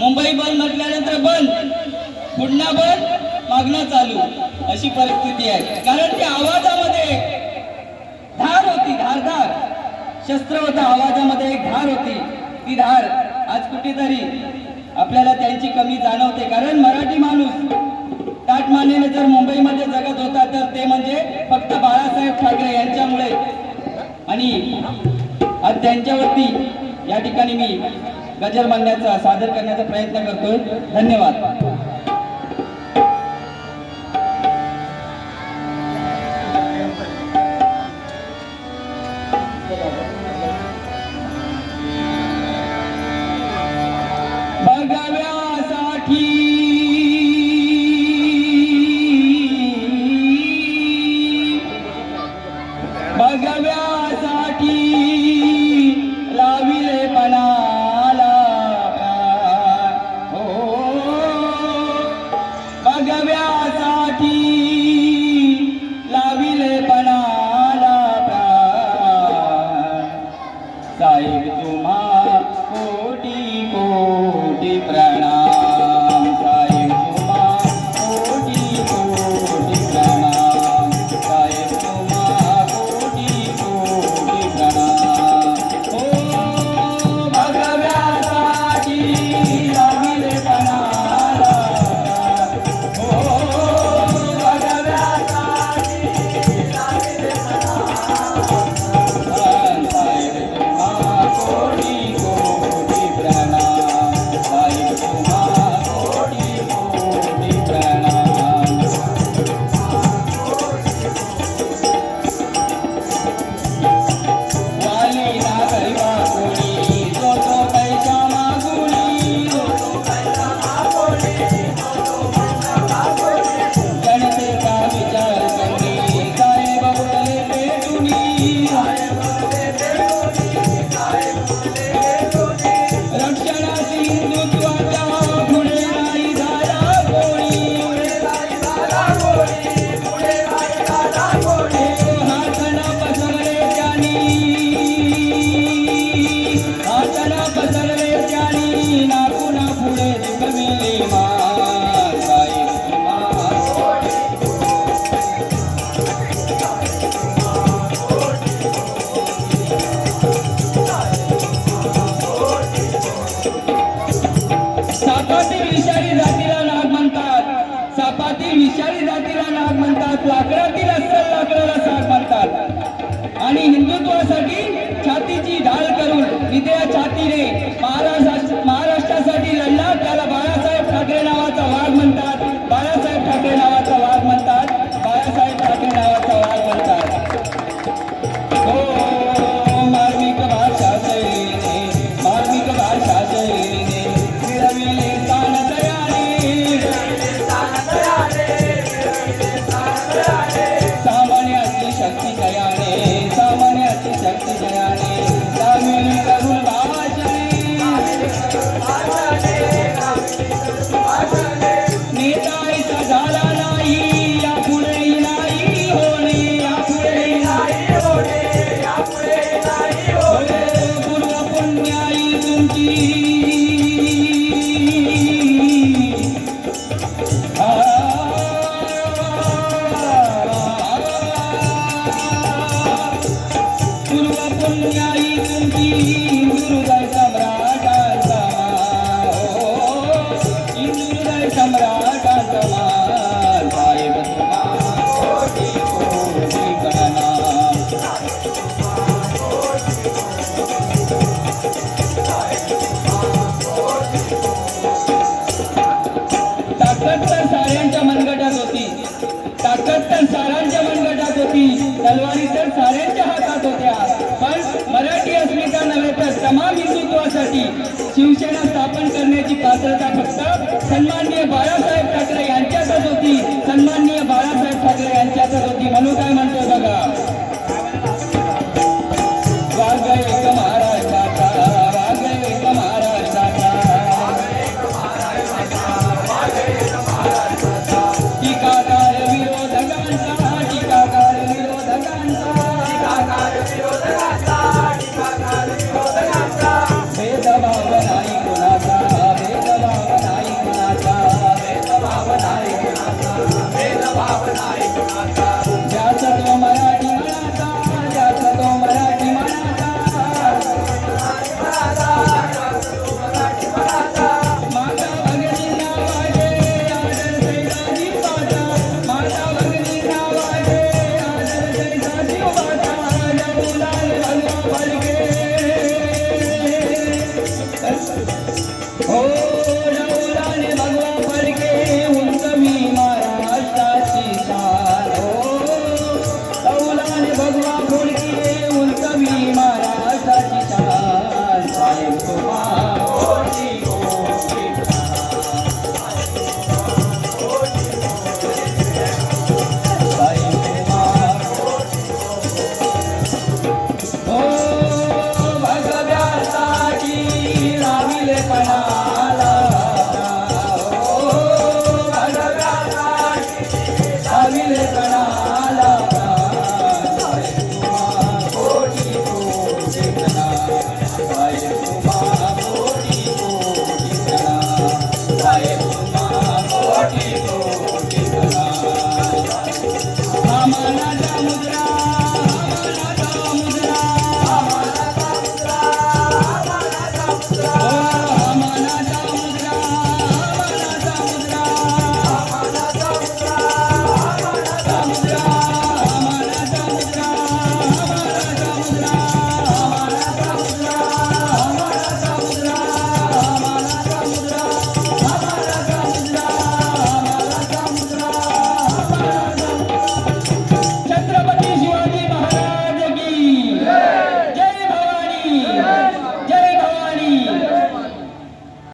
मुंबई बंद म्हटल्यानंतर बंद. पुन्हा बंद मागणं चालू. अशी परिस्थिती आहे. कारण की आवाजामध्ये धार होती धारधार. शस्त्र होता आवाजामध्ये एक धार होती. ती धार आज कुठेतरी आपल्याला त्यांची कमी जाणवते. कारण मराठी माणूस ताटमानेने जर मुंबईमध्ये जगत होता तर ते म्हणजे फक्त बाळासाहेब ठाकरे यांच्यामुळे. आणि आज त्यांच्यावरती या ठिकाणी मी गजल मानण्याचा सादर करण्याचा प्रयत्न करतोय. धन्यवाद. बघव्यासाठी लाकडातील अस्सल लाकडाला साथ मारतात आणि हिंदुत्वासाठी छातीची ढाल करून विद्या छातीने शिवसेना स्थापन भावना ऐकून